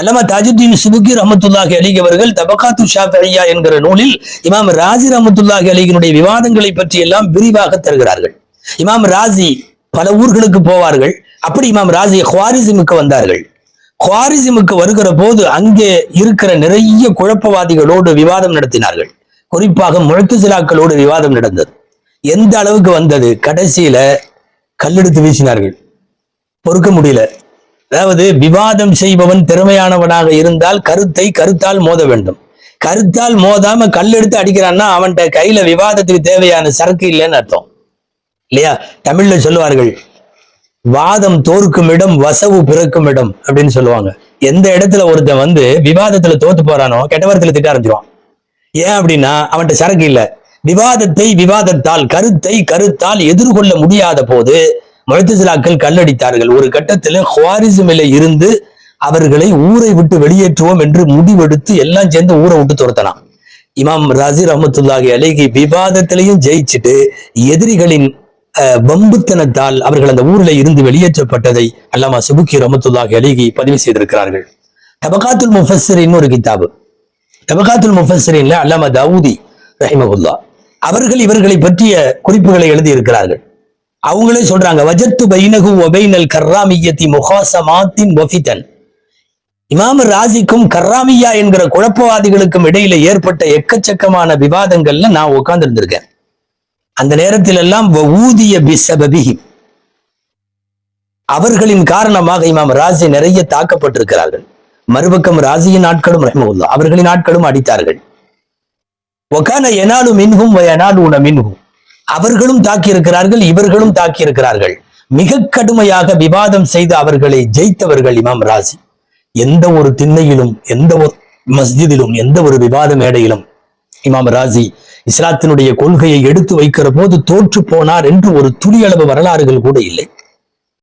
அல்லமா தாஜுத்தீன் சுபுக்கி ரஹமத்துல்லாஹி அலிக் அவர்கள் தபகாத்து ஷாஃபியா என்கிற நூலில் இமாம் ராசி ரஹமத்துல்லாஹி அலிகினுடைய விவாதங்களை பற்றி எல்லாம் விரிவாக தருகிறார்கள். இமாம் ராசி பல ஊர்களுக்கு போவார்கள். அப்படி இமாம் ராசி குவாரிசிமுக்கு வந்தார்கள். குவாரிசிமுக்கு வருகிற போது அங்கே இருக்கிற நிறைய குழப்பவாதிகளோடு விவாதம் நடத்தினார்கள். குறிப்பாக முழத்துசிலாக்களோடு விவாதம் நடந்தது. எந்த அளவுக்கு வந்தது? கடைசியில கல்லெடுத்து வீசினார்கள். பொறுக்க முடியல. அதாவது விவாதம் செய்பவன் திறமையானவனாக இருந்தால் கருத்தை கருத்தால் மோத வேண்டும். கருத்தால் மோதாம கல்லெடுத்து அடிக்கிறான்னா அவன்கிட்ட கையில விவாதத்துக்கு தேவையான சரக்கு இல்லைன்னு அர்த்தம். இல்லையா? தமிழ்ல சொல்லுவார்கள் வாதம் தோற்கும் இடம் வசவு பிறக்கும் இடம் அப்படின்னு சொல்லுவாங்க. எந்த இடத்துல ஒருத்தன் வந்து விவாதத்துல தோத்து போறானோ கெட்டவரத்துல திட்ட ஆரம்பிச்சிருவான். ஏன் அப்படின்னா அவன்கிட்ட சரக்கு இல்ல. விவாதத்தை விவாதத்தால் கருத்தை கருத்தால் எதிர்கொள்ள முடியாத போது முழத்திசிலாக்கள் கல்லடித்தார்கள். ஒரு கட்டத்தில் ஹுவாரிசமில இருந்து அவர்களை ஊரை விட்டு வெளியேற்றுவோம் என்று முடிவெடுத்து எல்லாம் சேர்ந்து ஊரை விட்டு துரத்தலாம். இமாம் ராசி ரஹமத்துல்லாஹி அலைகி விவாதத்திலையும் ஜெயிச்சுட்டு எதிரிகளின் அஹ், வம்புத்தனத்தால் அவர்கள் அந்த ஊரில் இருந்து வெளியேற்றப்பட்டதை அல்லாமா சுபுக்கி ரஹமத்துல்லாஹி அலைகி பதிவு செய்திருக்கிறார்கள். தபகாத்துல் முஃபஸ்ஸரின் ஒரு கிதாபு தபகாத்துல் முஃபஸ்ஸரின்ல அல்லாமா தாவூதி ரஹிமகுல்லா அவர்கள் இவர்களை பற்றிய குறிப்புகளை எழுதி இருக்கிறார்கள் அவங்களே சொல்றாங்க வஜத்து பைனகு ஒபைனல் கர்ராமியத்தி முகாசமாத்தின் ஒஃபிதன் இமாம் ராசிக்கும் கர்ராமியா என்கிற குழப்பவாதிகளுக்கும் இடையில ஏற்பட்ட எக்கச்சக்கமான விவாதங்கள்ல நான் உட்கார்ந்து இருந்திருக்கேன் அந்த நேரத்தில் எல்லாம் ஊதிய பிசபபிஹி அவர்களின் காரணமாக இமாம் ராசி நிறைய தாக்கப்பட்டிருக்கிறார்கள். மறுபக்கம் ராசியின் ஆட்களும் ரஹ்மவுல்லா அவர்களின் ஆட்களும் அடித்தார்கள். ஒகான எனாலும் மின்ஹும் எனாலூன மின்ஹும். அவர்களும் தாக்கியிருக்கிறார்கள் இவர்களும் தாக்கியிருக்கிறார்கள். மிக கடுமையாக விவாதம் செய்து அவர்களை ஜெயித்தவர்கள் இமாம் ராசி எந்த ஒரு திண்ணையிலும் எந்த ஒரு மஸ்ஜிதிலும் எந்த ஒரு விவாத மேடையிலும் இமாம் ராசி இஸ்லாத்தினுடைய கொள்கையை எடுத்து வைக்கிற போது தோற்று போனார் என்று ஒரு துளியளவு வரலாறுகள் கூட இல்லை.